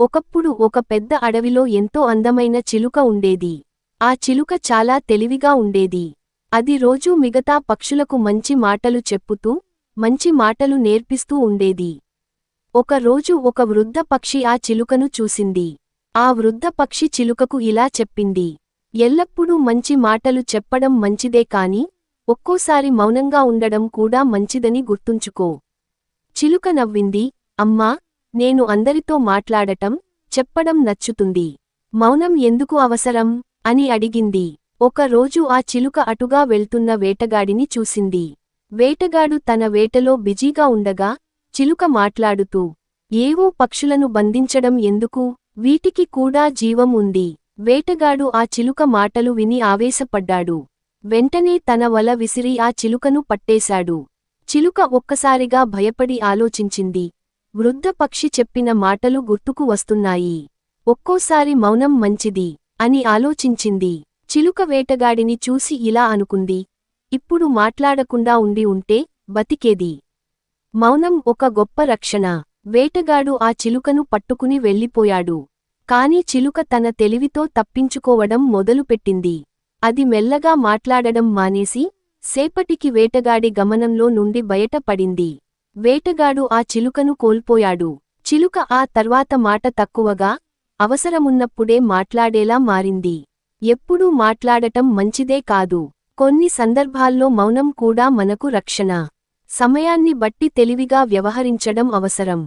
ఒకప్పుడు ఒక పెద్ద అడవిలో ఎంతో అందమైన చిలుక ఉండేది. ఆ చిలుక చాలా తెలివిగా ఉండేది. అది రోజూ మిగతా పక్షులకు మంచి మాటలు చెప్పుతూ మంచి మాటలు నేర్పిస్తూ ఉండేది. ఒకరోజు ఒక వృద్ధ పక్షి ఆ చిలుకను చూసింది. ఆ వృద్ధ పక్షి చిలుకకు ఇలా చెప్పింది. ఎల్లప్పుడూ మంచి మాటలు చెప్పడం మంచిదే కాని ఒక్కోసారి మౌనంగా ఉండడం కూడా మంచిదని గుర్తుంచుకో. చిలుక నవ్వింది. అమ్మా నేను అందరితో మాట్లాడటం చెప్పడం నచ్చుతుంది. మౌనం ఎందుకు అవసరం? అని అడిగింది. ఒక రోజు ఆ చిలుక అటుగా వెళ్తున్న వేటగాడిని చూసింది. వేటగాడు తన వేటలో బిజీగా ఉండగా చిలుక మాట్లాడుతూ ఏవో పక్షులను బంధించడం ఎందుకు? వీటికి కూడా జీవం ఉంది వేటగాడు ఆ చిలుక మాటలు విని ఆవేశపడ్డాడు. వెంటనే తన వల విసిరి ఆ చిలుకను పట్టేశాడు. చిలుక ఒక్కసారిగా భయపడి ఆలోచించింది. వృద్ధ పక్షి చెప్పిన మాటలు గుర్తుకు వస్తున్నాయి. ఒక్కోసారి మౌనం మంచిది అని ఆలోచించింది. చిలుక వేటగాడిని చూసి ఇలా అనుకుంది. ఇప్పుడు మాట్లాడకుండా ఉండి ఉంటే బతికేది? మౌనం ఒక గొప్ప రక్షణ. వేటగాడు ఆ చిలుకను పట్టుకుని వెళ్ళిపోయాడు. కాని చిలుక తన తెలివితో తప్పించుకోవడం మొదలుపెట్టింది. అది మెల్లగా మాట్లాడడం మానేసి సేపటికి వేటగాడి గమనంలో నుండి బయటపడింది. వేటగాడు ఆ చిలుకను కోల్పోయాడు. చిలుక ఆ తర్వాత మాట తక్కువగా అవసరమున్నప్పుడే మాట్లాడేలా మారింది. ఎప్పుడూ మాట్లాడటం మంచిదే కాదు. కొన్ని సందర్భాల్లో మౌనం కూడా మనకు రక్షణ. సమయాన్ని బట్టి తెలివిగా వ్యవహరించడం అవసరం.